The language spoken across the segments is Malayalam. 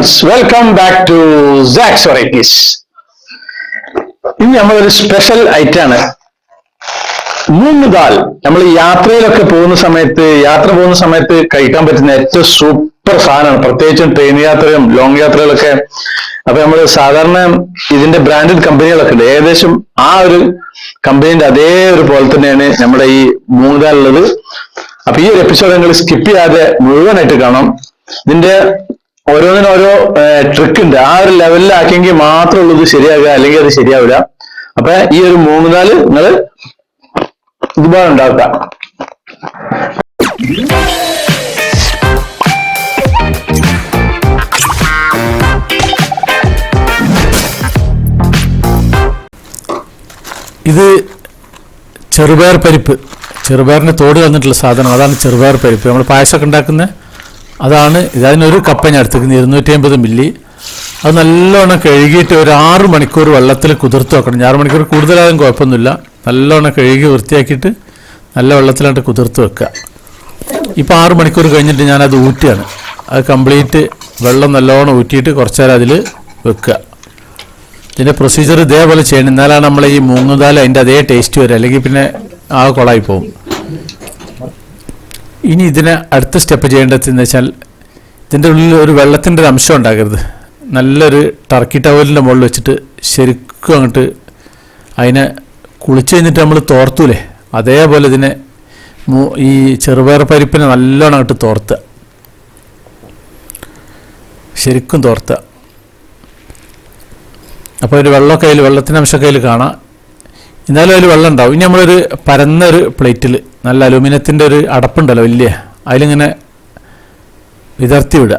Friends welcome back to sax varieties ഇനി നമ്മളൊരു സ്പെഷ്യൽ ഐറ്റാണ് മൂന്ന് ദാൽ. നമ്മൾ യാത്രയിലൊക്കെ പോകുന്ന സമയത്ത് യാത്ര പോകുന്ന സമയത്ത് കഴിക്കാൻ പറ്റുന്ന ഏറ്റവും സൂപ്പർ സാധനമാണ്. പ്രത്യേകിച്ചും ട്രെയിൻ യാത്രയും ലോങ് യാത്രകളൊക്കെ. അപ്പൊ നമ്മൾ സാധാരണ ഇതിന്റെ ബ്രാൻഡഡ് കമ്പനികളൊക്കെ ഉണ്ട്. ഏകദേശം ആ ഒരു കമ്പനീന്റെ അതേ ഒരു പോലെ തന്നെയാണ് നമ്മുടെ ഈ മൂന്ന് ദാൽ ഉള്ളത്. അപ്പൊ ഈ ഒരു എപ്പിസോഡ് നിങ്ങൾ സ്കിപ്പ് ചെയ്യാതെ മുഴുവനായിട്ട് കാണാം ഇതിന്റെ ഓരോന്നിനും ഓരോ ട്രിക്ക് ഉണ്ട്. ആ ഒരു ലെവലിലാക്കിയെങ്കിൽ മാത്രമേ ഉള്ളൂ ഇത് ശരിയാകുക അല്ലെങ്കിൽ അത് ശരിയാവില്ല. അപ്പൊ ഈ ഒരു മൂന്ന് നാല് നിങ്ങൾ ഇതുപോലെ ഉണ്ടാക്കുക. ഇത് ചെറുപയർ പരിപ്പ്. ചെറുപയറിന് തോട് വന്നിട്ടുള്ള സാധനം. അതാണ് ചെറുപയർ പരിപ്പ്. നമ്മൾ പായസമൊക്കെ ഉണ്ടാക്കുന്ന അതാണ് ഇത് ഒരു കപ്പ ഞാൻ എടുത്തിരിക്കുന്നത് ഇരുന്നൂറ്റി അമ്പത് മില്ലി. അത് നല്ലോണം കഴുകിയിട്ട് ഒരു ആറ് മണിക്കൂർ വെള്ളത്തിൽ കുതിർത്ത് വെക്കണം. ആറ് മണിക്കൂർ കൂടുതലാകും കുഴപ്പമൊന്നുമില്ല. നല്ലോണം കഴുകി വൃത്തിയാക്കിയിട്ട് നല്ല വെള്ളത്തിലായിട്ട് കുതിർത്ത് വെക്കുക. ഇപ്പോൾ ആറ് മണിക്കൂർ കഴിഞ്ഞിട്ട് ഞാനത് ഊറ്റുകയാണ്. അത് കംപ്ലീറ്റ് വെള്ളം നല്ലോണം ഊറ്റിയിട്ട് കുറച്ച് നേരം അതിൽ വെക്കുക. ഇതിന്റെ പ്രൊസീജിയർ ഇതേപോലെ ചെയ്യണം. എന്നാലാണ് നമ്മൾ ഈ മൂങ്ങുദാൽ അതിന്റെ അതേ ടേസ്റ്റ് വരിക. അല്ലെങ്കിൽ പിന്നെ ആ കുളമായി പോകും ഇനി ഇതിന് അടുത്ത സ്റ്റെപ്പ് ചെയ്യേണ്ടത് എന്ന് വെച്ചാൽ ഇതിന്റെ ഉള്ളിൽ ഒരു വെള്ളത്തിന്റെ ഒരു അംശം ഉണ്ടാകരുത്. നല്ലൊരു ടർക്കി ടവലിന്റെ മുകളിൽ വെച്ചിട്ട് ശരിക്കും അങ്ങോട്ട് അതിനെ കുളിച്ച് കഴിഞ്ഞിട്ട് നമ്മൾ തോർത്തൂലേ? അതേപോലെ ഇതിനെ ഈ ചെറുപയർ പരിപ്പിനെ നല്ലോണം അങ്ങോട്ട് തോർത്തുക ശരിക്കും തോർത്തുക അപ്പോൾ ഒരു വെള്ളമൊക്കെ അതിൽ വെള്ളത്തിന്റെ അംശമൊക്കെ അതിൽ കാണാം. എന്നാലും അതിൽ വെള്ളം ഉണ്ടാവും. ഇനി നമ്മളൊരു പരന്നൊരു പ്ലേറ്റിൽ നല്ല അലൂമിനിയത്തിന്റെ ഒരു അടപ്പുണ്ടല്ലോ വലിയ. അതിലിങ്ങനെ വിതർത്തി വിടുക.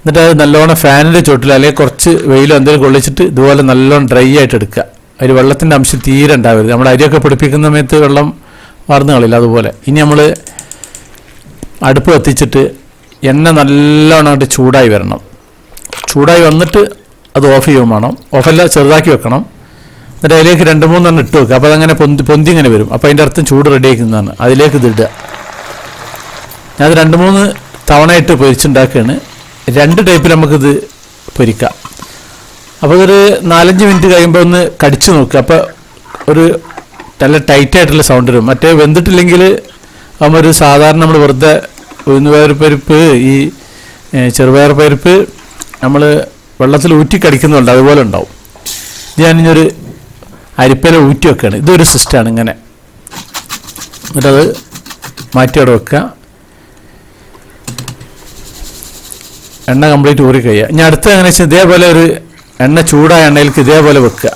എന്നിട്ട് അത് നല്ലോണം ഫാനിന്റെ ചുവട്ടിൽ അല്ലെങ്കിൽ കുറച്ച് വെയിലോ എന്തെങ്കിലും കൊള്ളിച്ചിട്ട് ഇതുപോലെ നല്ലോണം ഡ്രൈ ആയിട്ട് എടുക്കുക. അതിൽ വെള്ളത്തിന്റെ അംശം തീരെ ഉണ്ടാവരുത്. നമ്മൾ അരിയൊക്കെ പിടിപ്പിക്കുന്ന സമയത്ത് വെള്ളം വാർന്നു കളില്ല അതുപോലെ. ഇനി നമ്മൾ അടുപ്പ് കത്തിച്ചിട്ട് എണ്ണ നല്ലോണം ചൂടായി വരണം. ചൂടായി വന്നിട്ട് അത് ഓഫ് ചെയ്യുമ്പോൾ വേണം. ഓഫല്ല ചെറുതാക്കി വെക്കണം. എന്നിട്ട് അതിലേക്ക് രണ്ട് മൂന്നെണ്ണം ഇട്ട് വെക്കുക അപ്പോൾ അതങ്ങനെ പൊന്തി പൊന്തി ഇങ്ങനെ വരും. അപ്പോൾ അതിന്റെ അർത്ഥം ചൂട് റെഡി ആക്കുന്നതാണ്. അതിലേക്ക് ഇതിടുക ഞാൻ രണ്ട് മൂന്ന് തവണയായിട്ട് പൊരിച്ചുണ്ടാക്കുകയാണ്. രണ്ട് ടൈപ്പിൽ നമുക്കിത് പൊരിക്കാം. അപ്പോൾ ഇതൊരു നാലഞ്ച് മിനിറ്റ് കഴിയുമ്പോൾ ഒന്ന് കടിച്ചു നോക്കുക. അപ്പോൾ ഒരു നല്ല ടൈറ്റ് ആയിട്ടുള്ള സൗണ്ട് വരും. മറ്റേ വെന്തിട്ടില്ലെങ്കിൽ ആകുമ്പോൾ ഒരു സാധാരണ നമ്മൾ വെറുതെ ഉഴുന്നുപയർ പരിപ്പ് ഈ ചെറുപയർ പരിപ്പ് നമ്മൾ വെള്ളത്തിൽ ഊറ്റി കടിക്കുന്നുണ്ട് അതുപോലെ ഉണ്ടാവും. ഞാനിഞ്ഞൊരു അരിപ്പയില ഊറ്റി വെക്കുകയാണ് ഇതൊരു സിസ്റ്റമാണ് ഇങ്ങനെ. എന്നിട്ടത് മാറ്റി അവിടെ വെക്കുക. എണ്ണ കംപ്ലീറ്റ് ഊറി കഴിയുക. ഇനി അടുത്ത എങ്ങനെ വെച്ചാൽ ഇതേപോലെ ഒരു എണ്ണ ചൂടായ എണ്ണയിലേക്ക് ഇതേപോലെ വെക്കുക.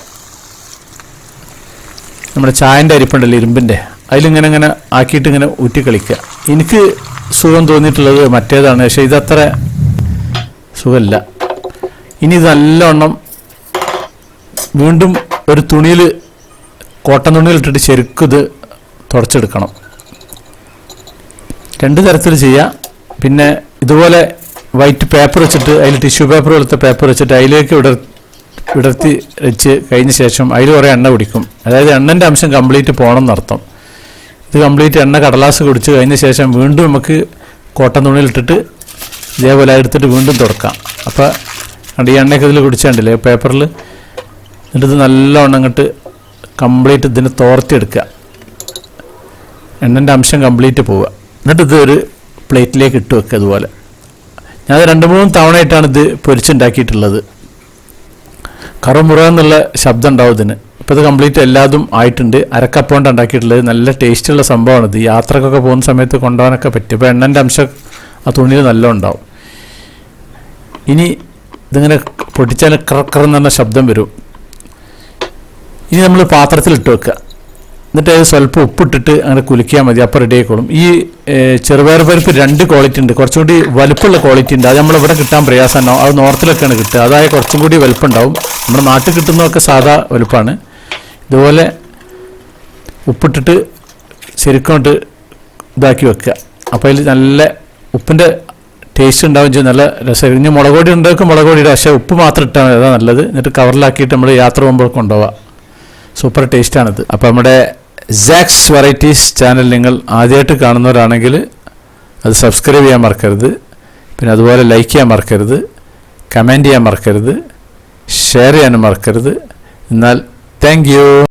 നമ്മുടെ ചായന്റെ അരിപ്പുണ്ടല്ലോ ഇരുമ്പിന്റെ. അതിലിങ്ങനെ ഇങ്ങനെ ആക്കിയിട്ട് ഇങ്ങനെ ഊറ്റി കളിക്കുക. എനിക്ക് സുഖം തോന്നിയിട്ടുള്ളത് മറ്റേതാണ്. പക്ഷേ ഇതത്ര സുഖമല്ല. ഇനി ഇത് നല്ലവണ്ണം വീണ്ടും ഒരു തുണിയിൽ കോട്ടൺ തുണിയിലിട്ടിട്ട് ശരിക്കും തുടച്ചെടുക്കണം. രണ്ട് തരത്തിൽ ചെയ്യാം. പിന്നെ ഇതുപോലെ വൈറ്റ് പേപ്പർ വെച്ചിട്ട് അതിൽ ടിഷ്യൂ പേപ്പർ പോലത്തെ പേപ്പർ വെച്ചിട്ട് അതിലേക്ക് വിടർ വിടർത്തി വെച്ച് കഴിഞ്ഞ ശേഷം അതിൽ കുറേ എണ്ണ കുടിക്കും. അതായത് എണ്ണന്റെ അംശം കംപ്ലീറ്റ് പോകണം എന്നർത്ഥം. ഇത് കംപ്ലീറ്റ് എണ്ണ കടലാസ് കുടിച്ച് കഴിഞ്ഞ ശേഷം വീണ്ടും നമുക്ക് കോട്ടൺ തുണിയിലിട്ടിട്ട് ഇതേപോലെ എടുത്തിട്ട് വീണ്ടും തുടക്കാം. അപ്പോൾ ഈ എണ്ണയൊക്കെ ഇതിൽ കുടിച്ചാണ്ടില്ലേ പേപ്പറിൽ എന്നിട്ട് നല്ലോണം അങ്ങോട്ട് കംപ്ലീറ്റ് ഇതിനെ തോർത്തിയെടുക്കുക. എണ്ണന്റെ അംശം കംപ്ലീറ്റ് പോവുക. എന്നിട്ട് ഇത് ഒരു പ്ലേറ്റിലേക്ക് ഇട്ട് വെക്കുക അതുപോലെ ഞാൻ രണ്ട് മൂന്ന് തവണയായിട്ടാണ് ഇത് പൊരിച്ചുണ്ടാക്കിയിട്ടുള്ളത്. കറുമുറ എന്നുള്ള ശബ്ദം ഉണ്ടാവും ഇതിന്. ഇപ്പോൾ ഇത് കംപ്ലീറ്റ് എല്ലാതും ആയിട്ടുണ്ട്. അരക്കപ്പോണ്ട് ഉണ്ടാക്കിയിട്ടുള്ളത്. നല്ല ടേസ്റ്റുള്ള സംഭവമാണ് ഇത്. യാത്രക്കൊക്കെ പോകുന്ന സമയത്ത് കൊണ്ടുപോകാനൊക്കെ പറ്റും. ഇപ്പോൾ എണ്ണന്റെ അംശം ആ തുണിയിൽ നല്ല ഉണ്ടാവും. ഇനി ഇതിങ്ങനെ പൊട്ടിച്ചാൽ ക്രക്കറെന്ന് പറഞ്ഞ ശബ്ദം വരും. ഇനി നമ്മൾ പാത്രത്തിൽ ഇട്ട് വെക്കുക. എന്നിട്ട് അത് സ്വല്പം ഉപ്പിട്ടിട്ട് അങ്ങനെ കുലുക്കിയാൽ മതി അപ്പോൾ റെഡി ആയിക്കോളും. ഈ ചെറുപയർ പരിപ്പ് രണ്ട് ക്വാളിറ്റി ഉണ്ട്. കുറച്ചും കൂടി വലുപ്പമുള്ള ക്വാളിറ്റി ഉണ്ട്. അത് നമ്മൾ ഇവിടെ കിട്ടാൻ പ്രയാസമുണ്ടാവും അത് നോർത്തിലൊക്കെയാണ് കിട്ടുക. അതായത് കുറച്ചും കൂടി വലുപ്പം ഉണ്ടാവും നമ്മുടെ നാട്ടിൽ കിട്ടുന്നതൊക്കെ സാധാ വലുപ്പമാണ്. ഇതുപോലെ ഉപ്പിട്ടിട്ട് ശരിക്കും കൊണ്ട് ഇതാക്കി വെക്കുക. അപ്പോൾ അതിൽ നല്ല ഉപ്പിന്റെ ടേസ്റ്റ് ഉണ്ടാവും ചെയ്യും. നല്ല രസം ഇനി മുളക് പൊടി ഉണ്ടാക്കും മുളക്. പക്ഷേ ഉപ്പ് മാത്രം ഇട്ടാൽ അതാണ് നല്ലത്. എന്നിട്ട് കവറിലാക്കിയിട്ട് നമ്മൾ യാത്ര പോകുമ്പോൾ കൊണ്ടുപോവാം സൂപ്പർ ടേസ്റ്റാണിത്. അപ്പോൾ നമ്മുടെ സാക്സ് വെറൈറ്റീസ് ചാനൽ നിങ്ങൾ ആദ്യമായിട്ട് കാണുന്നവരാണെങ്കിൽ അത് സബ്സ്ക്രൈബ് ചെയ്യാൻ മറക്കരുത്. പിന്നെ അതുപോലെ ലൈക്ക് ചെയ്യാൻ മറക്കരുത്. കമന്റ് ചെയ്യാൻ മറക്കരുത്. ഷെയർ ചെയ്യാനും മറക്കരുത്. എന്നാൽ താങ്ക്